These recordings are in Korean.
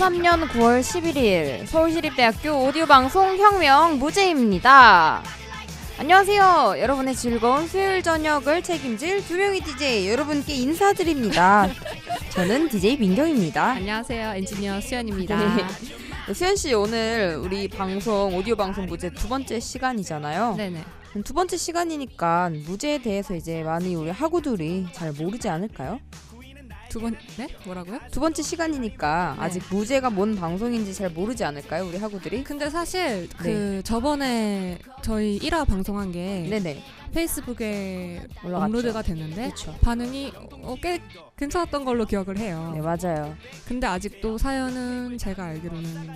2023년 9월 11일 서울시립대학교 오디오 방송 혁명 무제입니다. 안녕하세요. 여러분의 즐거운 수요일 저녁을 책임질 두 명의 DJ 여러분께 인사드립니다. 저는 DJ 민경입니다. 안녕하세요. 엔지니어 수연입니다. 네. 네, 수현 씨 오늘 우리 방송 오디오 방송 무제 두 번째 시간이잖아요. 네네. 두 번째 시간이니까 무제에 대해서 이제 많이 우리 학우들이 잘 모르지 않을까요? 두 번, 네? 뭐라고요? 두 번째 시간이니까 네. 아직 무제가 뭔 방송인지 잘 모르지 않을까요, 우리 학우들이? 근데 사실 그 저번에 저희 1화 방송한 게 네네 페이스북에 올라갔죠. 업로드가 됐는데 그렇죠. 반응이 어, 꽤 괜찮았던 걸로 기억을 해요. 네 맞아요. 근데 아직도 사연은 제가 알기로는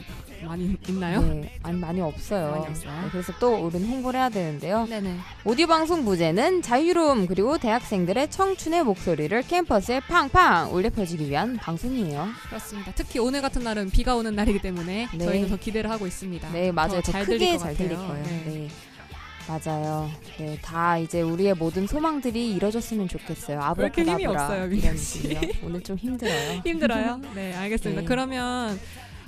많이 있나요? 네, 아니 많이 없어요. 많이 없어요? 네, 그래서 또 우리는 홍보를 해야 되는데요. 네네. 오디오 방송 무제는 자유로움 그리고 대학생들의 청춘의 목소리를 캠퍼스에 팡팡 울려 퍼지기 위한 방송이에요. 그렇습니다. 특히 오늘 같은 날은 비가 오는 날이기 때문에 네. 저희는 더 기대를 하고 있습니다. 네 맞아요. 더, 잘 크게 잘. 들릴 거예요. 네. 네. 맞아요. 네, 다 이제 우리의 모든 소망들이 이뤄졌으면 좋겠어요. 왜 이렇게 힘이 아브라카다브라 없어요, 민경 씨? 오늘 좀 힘들어요. 힘들어요? 네, 알겠습니다. 네. 그러면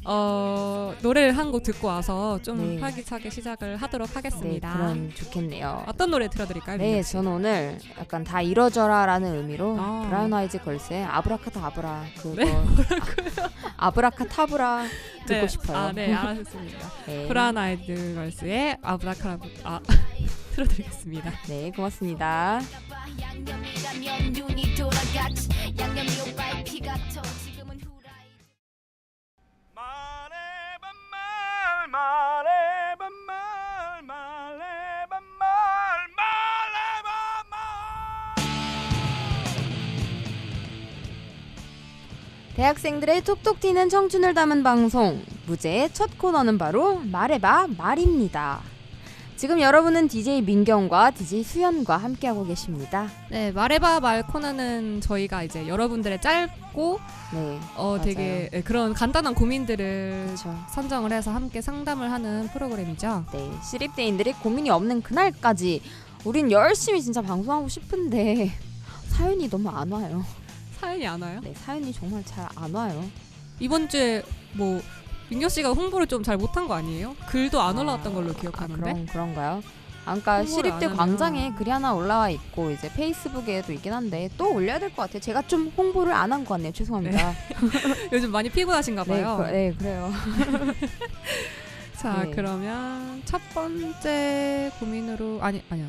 어, 노래를 한 곡 듣고 와서 좀 네. 활기차게 시작을 하도록 네, 하겠습니다. 그럼 좋겠네요. 어떤 노래 들어드릴까요? 네? 저는 오늘 약간 다 이뤄져라라는 의미로 아. 브라운 아이즈 걸스의 아브라카다브라 그거 네, 아, 아브라카타브라 듣고 네, 싶어요. 아, 네, 알았습니다. 네. 브라운 아이드 걸스의 아브라카라브 아 틀어드리겠습니다. 네, 고맙습니다. 대학생들의 톡톡 튀는 청춘을 담은 방송 무제의 첫 코너는 바로 말해봐 말입니다. 지금 여러분은 DJ 민경과 DJ 수연과 함께하고 계십니다. 네, 말해봐 말 코너는 저희가 이제 여러분들의 짧고 네, 어 맞아요. 되게 예, 그런 간단한 고민들을 그렇죠. 선정을 해서 함께 상담을 하는 프로그램이죠. 네, 시립대인들이 고민이 없는 그날까지 우린 열심히 진짜 방송하고 싶은데 사연이 너무 안 와요. 사연이 안 와요? 네, 사연이 정말 잘 안 와요. 이번 주에 뭐 민경 씨가 홍보를 좀 잘 못한 거 아니에요? 글도 안 올라왔던 걸로 기억하는데. 아, 그런 그런가요? 아까 시립대 광장에 글이 하나 올라와 있고 이제 페이스북에도 있긴 한데 또 올려야 될 것 같아요. 제가 좀 홍보를 안 한 것 같네요. 죄송합니다. 요즘 많이 피곤하신가 네, 봐요. 그, 네, 그래요. 자 네. 그러면 첫 번째 고민으로 아니 아니야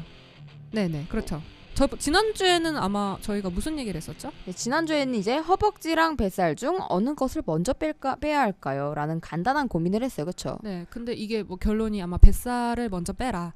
네네 그렇죠 저 지난 주에는 아마 저희가 무슨 얘기를 했었죠? 네, 지난주에는 이제 허벅지랑 뱃살 중 어느 것을 먼저 뺄까 빼야 할까요? 라는 간단한 고민을 했어요. 그렇죠? 네 근데 이게 뭐 결론이 아마 뱃살을 먼저 빼라.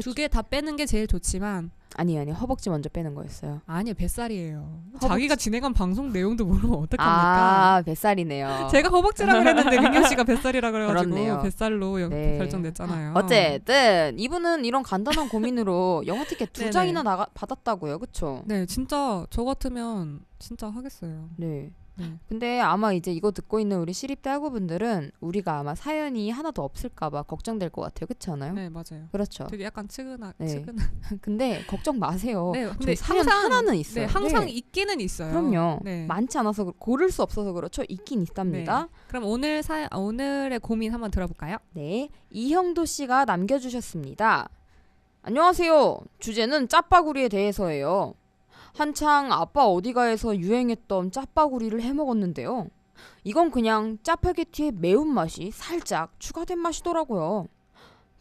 두 개 다 빼는 게 제일 좋지만 아니 아니 허벅지 먼저 빼는 거였어요. 아니요 뱃살이에요 허벅지. 자기가 진행한 방송 내용도 모르면 어떡합니까 아 뱃살이네요. 제가 허벅지라 그랬는데 민경 씨가 뱃살이라 그래가지고 그렇네요. 뱃살로 영- 네. 결정됐잖아요 어쨌든 이분은 이런 간단한 고민으로 영어 티켓 두. 장이나 나가, 받았다고요. 그렇죠? 네 진짜 저 같으면 진짜 하겠어요 네. 네. 근데 아마 이제 이거 듣고 있는 우리 시립대 학우분들은 우리가 아마 사연이 하나도 없을까봐 걱정될 것 같아요. 그렇지 않아요? 네 맞아요 그렇죠. 되게 약간 측은하, 네. 측은한 근데 걱정 마세요. 네, 근데 사연 항상- 하나는 있어요. 네, 항상 네. 있기는 있어요. 그럼요. 네. 많지 않아서 그- 고를 수 없어서 그렇죠. 있긴 있답니다. 그럼 오늘 사 아, 오늘의 고민 한번 들어볼까요? 네. 이형도 씨가 남겨주셨습니다. 안녕하세요. 주제는 짜파구리에 대해서예요. 한창 아빠 어디가에서 유행했던 짜파구리를 해 먹었는데요. 이건 그냥 짜파게티의 매운맛이 살짝 추가된 맛이더라고요.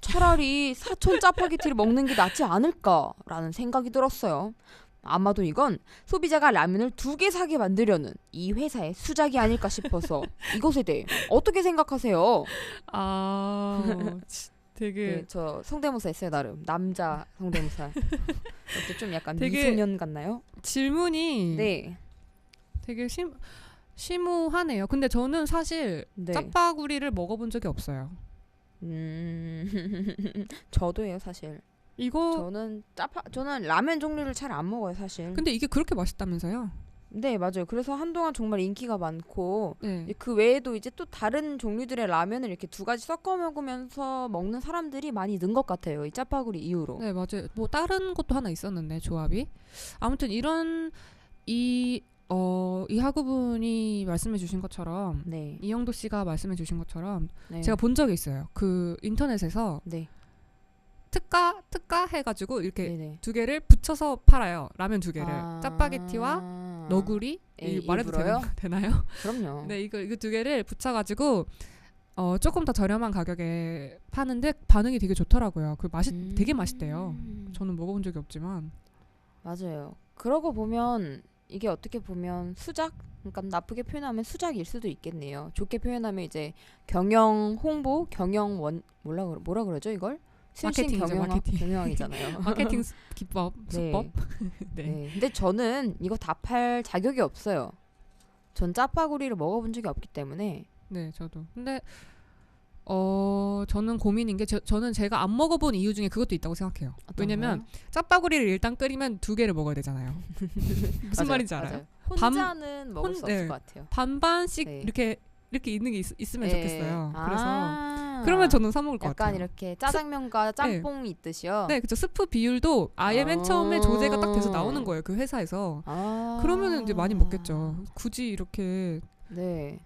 차라리 사천 짜파게티를 먹는 게 낫지 않을까라는 생각이 들었어요. 아마도 이건 소비자가 라면을 두 개 사게 만들려는 이 회사의 수작이 아닐까 싶어서 이것에 대해 어떻게 생각하세요? 아, 되게 네, 저 성대모사 했어요 나름 남자 성대모사. 좀 약간 되게- 미소년 같나요? 질문이 네, 되게 심 심오하네요. 근데 저는 사실 네. 짜파구리를 먹어본 적이 없어요. 음, 저도예요 사실. 이거 저는 짜파 저는 라면 종류를 잘 안 먹어요 사실. 근데 이게 그렇게 맛있다면서요? 네 맞아요. 그래서 한동안 정말 인기가 많고 네. 그 외에도 이제 또 다른 종류들의 라면을 이렇게 두 가지 섞어 먹으면서 먹는 사람들이 많이 는 것 같아요. 이 짜파구리 이후로. 네 맞아요. 뭐 다른 것도 하나 있었는데 조합이 아무튼 이런 이 어, 이 학우분이 말씀해 주신 것처럼 네. 이영도 씨가 말씀해 주신 것처럼 네. 제가 본 적이 있어요. 그 인터넷에서 네. 특가 특가 해가지고 이렇게 네네. 두 개를 붙여서 팔아요. 라면 두 개를 아. 짜파게티와 너구리 에, 이 말해도? 되나, 되나요? 그럼요. 네 이거 이거 두 개를 붙여가지고 어 조금 더 저렴한 가격에 파는데 반응이 되게 좋더라고요. 그 맛이 음. 되게 맛있대요. 저는 먹어본 적이 없지만 맞아요. 그러고 보면 이게 어떻게 보면 수작 그러니까 나쁘게 표현하면 수작일 수도 있겠네요. 좋게 표현하면 이제 경영 홍보, 경영 원 그러, 뭐라 그러죠 이걸? 마케팅이죠, 경영학 마케팅. 경영학이잖아요. 마케팅 수- 기법 네. 수법 네. 네. 근데 저는 이거 다 팔 자격이 없어요. 전 짜파구리를 먹어본 적이 없기 때문에 네, 저도. 근데 어 저는 고민인 게 저, 저는 제가 안 먹어본 이유 중에 그것도 있다고 생각해요. 왜냐면 거요? 짜파구리를 일단 끓이면 두 개를 먹어야 되잖아요. 무슨 맞아요, 말인지 알아요? 맞아요. 밤- 혼자는 먹을 혼- 수 없을 네. 것 같아요. 반반씩 네. 이렇게 이렇게 있는 게 있, 으면 네. 좋겠어요. 그래서 아. 그러면 저는 사 먹을 것 약간 같아요. 이렇게 짜장면과 짬뽕이 있듯이요. 네, 그죠. 스프 비율도 아예 맨 처음에 아. 조제가 딱 돼서 나오는 거예요. 그 회사에서. 아. 그러면은 이제 많이 먹겠죠. 굳이 이렇게 네.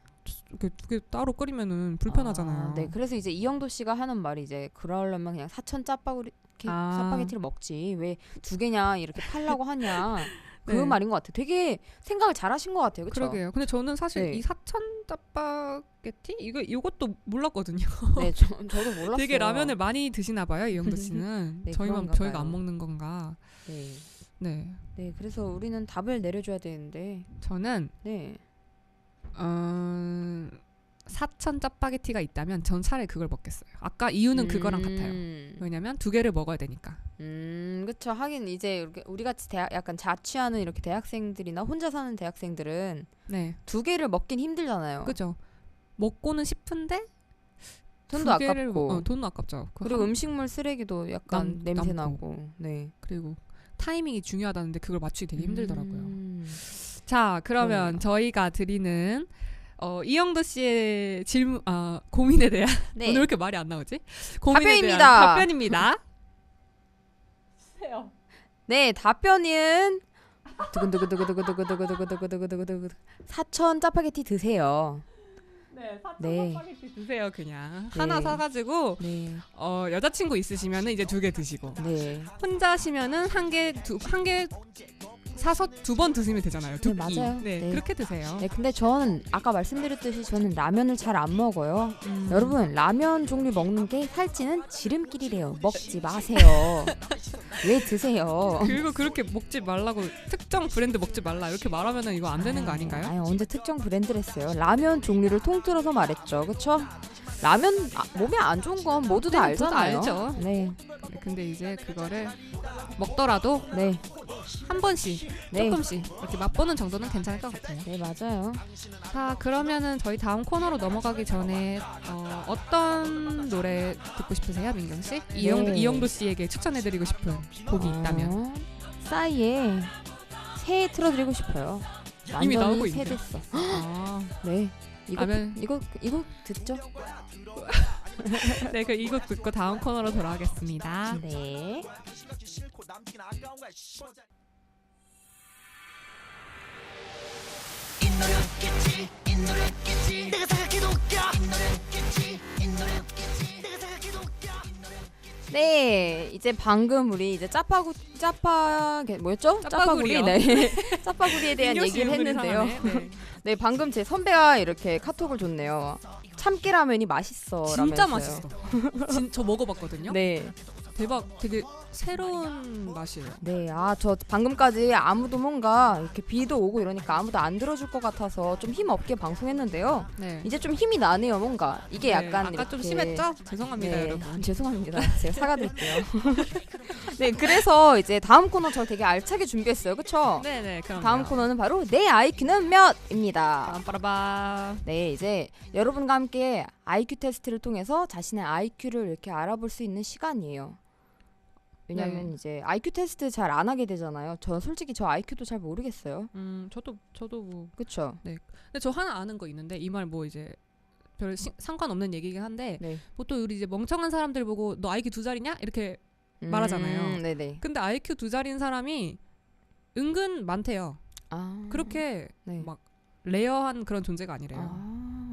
이렇게 두 개 따로 끓이면은 불편하잖아요. 아, 네. 그래서 이제 이영도 씨가 하는 말이 이제 그러려면 그냥 사천 짜파구리 케- 아. 짜파게티를 먹지 왜 두 개냐 이렇게 팔라고 하냐 그 네. 말인 것 같아요. 되게 생각을 잘하신 것 같아요. 그렇죠? 그러게요. 근데 저는 사실 네. 이 사천 짜파게티 이거 이것도 몰랐거든요. 네, 저, 저도 몰랐어요. 되게 라면을 많이 드시나 봐요, 이영도 씨는. 네, 저희만 저희가 봐요. 안 먹는 건가? 네. 네. 네, 그래서 우리는 답을 내려줘야 되는데, 저는 네, 어, 사천 짜파게티가 있다면 전 차라리 그걸 먹겠어요. 아까 이유는 그거랑 같아요. 음, 왜냐면 두 개를 먹어야 되니까. 음, 그쵸. 하긴 이제 이렇게 우리 같이 대학 약간 자취하는 이렇게 대학생들이나 혼자 사는 대학생들은 네. 두 개를 먹긴 힘들잖아요. 그죠. 먹고는 싶은데 돈도 아깝고, 어, 돈도 아깝죠. 그 그리고 한- 음식물 쓰레기도 약간 남- 냄새 남고. 나고, 네. 그리고 타이밍이 중요하다는데 그걸 맞추기 되게 힘들더라고요. 음. 자, 그러면 그러네요. 저희가 드리는 어, 이영도 씨의 질문, 아, 고민에 대한 네. 오늘 왜 이렇게 말이 안 나오지? 고민에 답변입니다. 답변입니다. 네, 답변은 두근두근두근두근두근두근두근두근두근두근 사천 짜파게티 드세요. 네, 사천 네. 짜파게티 드세요 그냥 네. 하나 사가지고 네, 어, 여자친구 있으시면은 이제 두 개 드시고 네, 혼자시면은 한 개 두 한 개 사서 두 번 드시면 되잖아요. 두 끼. 맞아요. 네, 네. 그렇게 드세요. 네. 근데 전 아까 말씀드렸듯이 저는 라면을 잘 안 먹어요. 음. 여러분 라면 종류 먹는 게 살찌는 지름길이래요. 먹지 마세요. 왜 드세요? 그리고 그렇게 먹지 말라고 특정 브랜드 먹지 말라 이렇게 말하면은 이거 안 되는 거 아닌가요? 아니 언제 특정 브랜드를 했어요? 라면 종류를 통틀어서 말했죠, 그렇죠? 라면 아, 몸에 안 좋은 건 모두 다 네, 알잖아요. 알죠. 네, 근데 이제 그거를 먹더라도 네, 한 번씩 네, 조금씩 이렇게 맛보는 정도는 괜찮을 것 같아요. 네 맞아요. 자 그러면은 저희 다음 코너로 넘어가기 전에 어, 어떤 노래 듣고 싶으세요, 민경 씨? 네. 이영도 씨에게 추천해드리고 싶은 곡이 있다면 어, 싸이의 새 틀어드리고 싶어요. 이미 나오고 새 있는데. 됐어. 아, 네, 이거 라면. 이거 이거 듣죠? 네, 그 이곡 듣고 다음 코너로 돌아가겠습니다. 네. 네, 이제 방금 우리 이제 짜파구 짜파 게- 뭐였죠? 짜파구리, 네. 짜파구리에 대한 얘기를 했는데요. 네. 네, 방금 제 선배가 이렇게 카톡을 줬네요. 참깨 라면이 맛있어. 진짜 라면서요. 맛있어. 진, 저 먹어봤거든요. 네, 대박. 되게 새로운 맛이에요. 네, 아, 저 방금까지 아무도 뭔가 이렇게 비도 오고 이러니까 아무도 안 들어줄 것 같아서 좀 힘 없게 방송했는데요. 네. 이제 좀 힘이 나네요, 뭔가. 이게 네, 약간 아까 좀 이렇게- 심했죠? 죄송합니다, 네, 여러분. 죄송합니다. 제가 사과드릴게요. 네, 그래서 이제 다음 코너 저 되게 알차게 준비했어요, 그쵸? 네, 네. 그럼 다음 코너는 바로 내 IQ는 몇입니다. 빠라빠라바. 네, 이제 여러분과 함께 IQ 테스트를 통해서 자신의 IQ를 이렇게 알아볼 수 있는 시간이에요. 왜냐면 네. 이제 IQ 테스트 잘 안 하게 되잖아요. 저 솔직히 저 IQ도 잘 모르겠어요. 음, 저도 저도 뭐. 그쵸? 근데 저 하나 아는 거 있는데 이 말 뭐 이제 별 시, 상관없는 얘기긴 한데 네. 보통 우리 이제 멍청한 사람들 보고 너 IQ 두 자리냐 이렇게 말하잖아요. 음, 네네. 근데 IQ 두 자리인 사람이 은근 많대요. 아. 그렇게 네. 막 레어한 그런 존재가 아니래요. 아,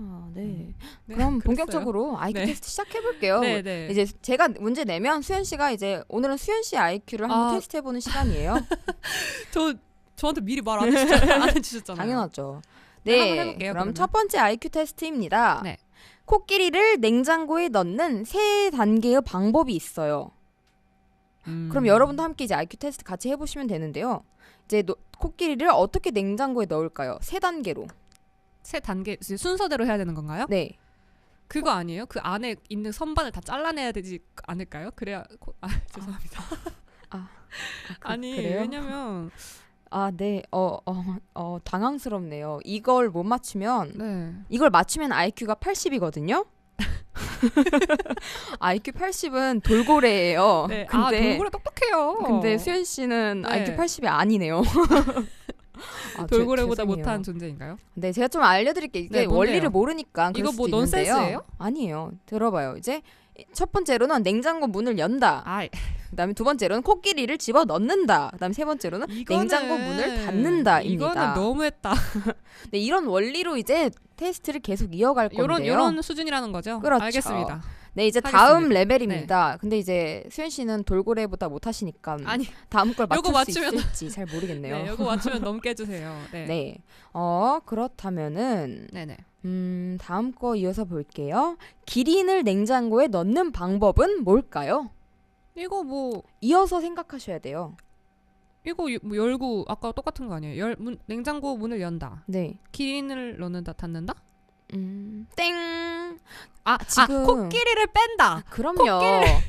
네. 그럼 그랬어요. 본격적으로 IQ 네. 테스트 시작해 볼게요. 네, 네. 이제 제가 문제 내면 수현 씨가 이제 오늘은 수현 씨 IQ를 한번 아. 테스트해 보는 시간이에요. 저 저한테 미리 말 안 해주셨잖아요. 당연하죠. 네, 네. 해볼게요, 그럼 그러면. 첫 번째 IQ 테스트입니다. 네. 코끼리를 냉장고에 넣는 세 단계의 방법이 있어요. 음. 그럼 여러분도 함께 이제 IQ 테스트 같이 해보시면 되는데요. 이제 노- 코끼리를 어떻게 냉장고에 넣을까요? 세 단계로. 세 단계 순서대로 해야 되는 건가요? 네. 그거 아니에요? 그 안에 있는 선반을 다 잘라내야 되지 않을까요? 그래야 코... 아 죄송합니다. 아, 그- 아니 그래요? 왜냐면 아, 네. 어, 어, 어, 당황스럽네요. 이걸 못 맞추면 네 이걸 맞추면 IQ가 80이거든요. IQ 80은 돌고래예요. 네. 아 근데 돌고래 똑똑해요. 근데 수현 씨는 네. IQ 80이 아니네요. 아, 죄- 돌고래보다. 못한 존재인가요? 네, 제가 좀 알려드릴게요. 이게 네? 원리를 모르니까 이거 뭐. 넌센스예요? 아니에요. 들어봐요. 이제 첫 번째로는 냉장고 문을 연다. 아 그다음에 두 번째로는 코끼리를 집어 넣는다. 그다음에 세 번째로는 냉장고 문을 닫는다입니다. 이거는 너무했다. 네, 이런 원리로 이제 테스트를 계속 이어갈 건데요. 이런 이런 수준이라는 거죠. 그렇죠. 알겠습니다. 네, 이제 하겠습니다. 다음 레벨입니다. 근데 이제 수현 씨는 돌고래보다 못 하시니까 아니 다음 걸 요거 맞출 수 맞추면- 있을지 잘 모르겠네요. 네, 이거 맞추면 넘게 해주세요. 네. 네. 어, 그렇다면은 네네. 음, 다음 거 이어서 볼게요. 기린을 냉장고에 넣는 방법은 뭘까요? 이거 뭐 이어서 생각하셔야 돼요. 이거 유- 뭐 열고 아까 똑같은 거 아니에요? 열 문, 냉장고 문을 연다. 네. 기린을 넣는다 닫는다? 음, 땡. 아, 지금- 아 코끼리를 뺀다. 그럼요.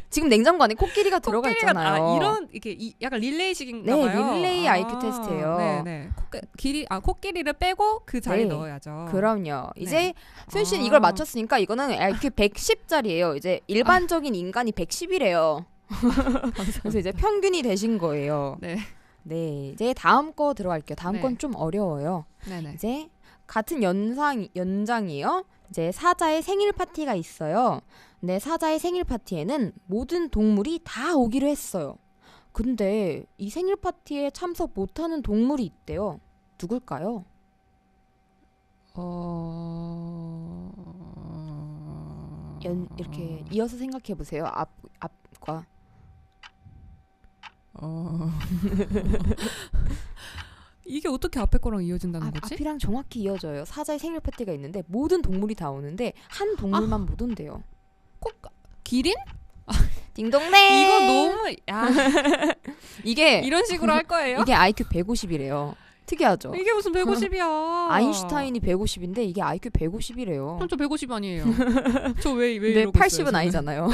지금 냉장고 안에 코끼리가 들어가 코끼리가 있잖아요. 아, 이런 이게 이, 약간 릴레이식인가 네, 봐요. 릴레이 아, IQ 테스트예요. 네, 네. 코끼, 길이 아 코끼리를 빼고 그 자리에 네. 넣어야죠. 그럼요. 이제 네. 수현 씨는 아. 이걸 맞췄으니까 이거는 IQ 110짜리예요. 이제 일반적인 인간이 110이래요. 그래서 이제 평균이 되신 거예요. 네. 네, 이제 다음 거 들어갈게요. 다음 네. 건좀 어려워요. 네, 네. 이제 같은 연상 연장이요. 이제 사자의 생일 파티가 있어요. 근데 사자의 생일 파티에는 모든 동물이 다 오기로 했어요. 근데 이 생일 파티에 참석 못하는 동물이 있대요. 누굴까요? 어... 연 이렇게 이어서 생각해 보세요. 앞 앞과 어... 이게 어떻게 앞에 거랑 이어진다는 앞, 거지? 앞이랑 정확히 이어져요. 사자의 생일 파티가 있는데 모든 동물이 다 오는데 한 동물만 못 온대요. 꼭 기린? 딩동댕. 이거 너무 야 이게 이런 식으로 할 거예요? 이게 IQ 150이래요. 특이하죠. 이게 무슨 150이야? 아인슈타인이 150인데 이게 IQ 150이래요. 그럼 저 150 아니에요. 저 왜왜 네, 이러고 80은 있어요, 저는? 아니잖아요.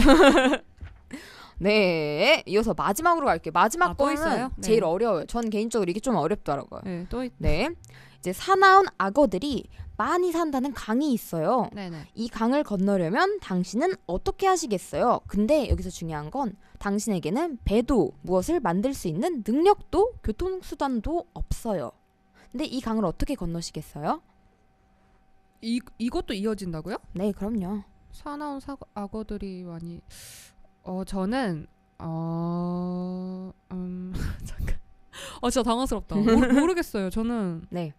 네, 이어서 마지막으로 갈게요. 마지막 아, 또 거는? 네. 제일 어려워요. 전 개인적으로 이게 좀 어렵더라고요. 네, 또 있... 네, 이제 사나운 악어들이 많이 산다는 강이 있어요. 네네. 이 강을 건너려면 당신은 어떻게 하시겠어요? 근데 여기서 중요한 건 당신에게는 배도 무엇을 만들 수 있는 능력도 교통수단도 없어요. 근데 이 강을 어떻게 건너시겠어요? 이 이것도 이어진다고요? 네, 그럼요. 사나운 사 악어들이 많이 어 저는 어 음, 잠깐. 어 진짜 당황스럽다. 모르, 모르겠어요. 저는 네,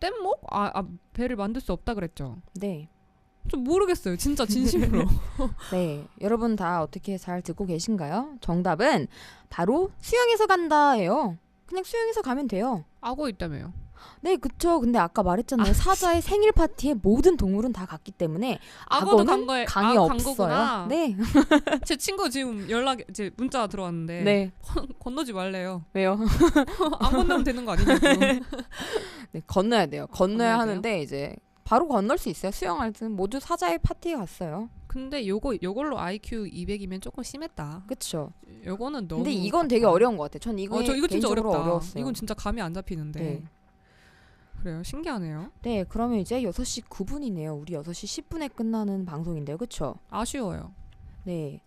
뗏목? 아, 아 배를 만들 수 없다 그랬죠. 네. 좀 모르겠어요. 진짜 진심으로. 네, 여러분 다 어떻게 잘 듣고 계신가요? 정답은 바로 수영해서 간다예요. 그냥 수영해서 가면 돼요. 악어 있다며요 네, 그쵸. 근데 아까 말했잖아요. 사자의 생일 파티에 모든 동물은 다 갔기 때문에 악어도 악어는 간 거에 강이 아, 없어요. 간 거구나. 네, 제 친구 지금 연락 제 문자 들어왔는데 네. 건너지 말래요 왜요? 안 건너면 되는 거 아니냐고 네, 건너야 돼요. 건너야 건너야 하는데 이제 바로 건널 수 있어요. 수영할 때는 모두 사자의 파티에 갔어요. 근데 요거 요걸로 IQ 200이면 조금 심했다 그쵸? 요거는 너무 근데 이건 되게 어려운 것 같아요. 전 이거 어, 저 이거 진짜 개인적으로 어렵다. 어려웠어요. 이건 진짜 감이 안 잡히는데. 네. 그래요. 신기하네요. 네, 그러면 이제 6시 9분이네요. 우리 6시 10분에 끝나는 방송인데요. 그쵸? 아쉬워요. 네.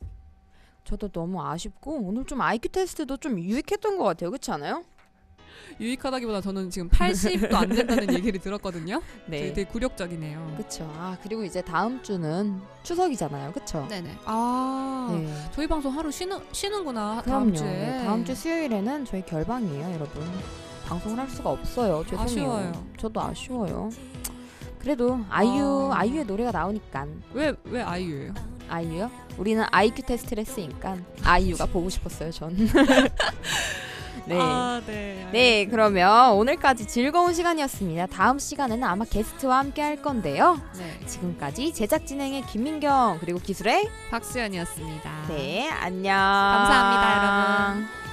저도 너무 아쉽고 오늘 좀 IQ 테스트도 좀 유익했던 것 같아요. 그렇지 않아요? 유익하다기보다 저는 지금 80도 안 된다는 얘기를 들었거든요. 네. 되게 굴욕적이네요. 그렇죠. 아 그리고 이제 다음 주는 추석이잖아요. 그렇죠? 네네. 아 네. 저희 방송 하루 쉬는 쉬는구나 그럼요. 다음 주에. 네, 다음 주 수요일에는 저희 결방이에요, 여러분. 방송을 할 수가 없어요. 죄송해요. 아쉬워요. 저도 아쉬워요. 그래도 아이유 아. 아이유의 노래가 나오니까 왜 왜 아이유예요? 아이유요? 우리는 아이큐 테스트를 했으니까 아이유가 보고 싶었어요, 전. 네. 아, 네. 네, 그러면 오늘까지 즐거운 시간이었습니다. 다음 시간에는 아마 게스트와 함께 할 건데요. 네. 지금까지 제작 진행의 김민경 그리고 기술의 박수연이었습니다. 네, 안녕. 감사합니다, 여러분.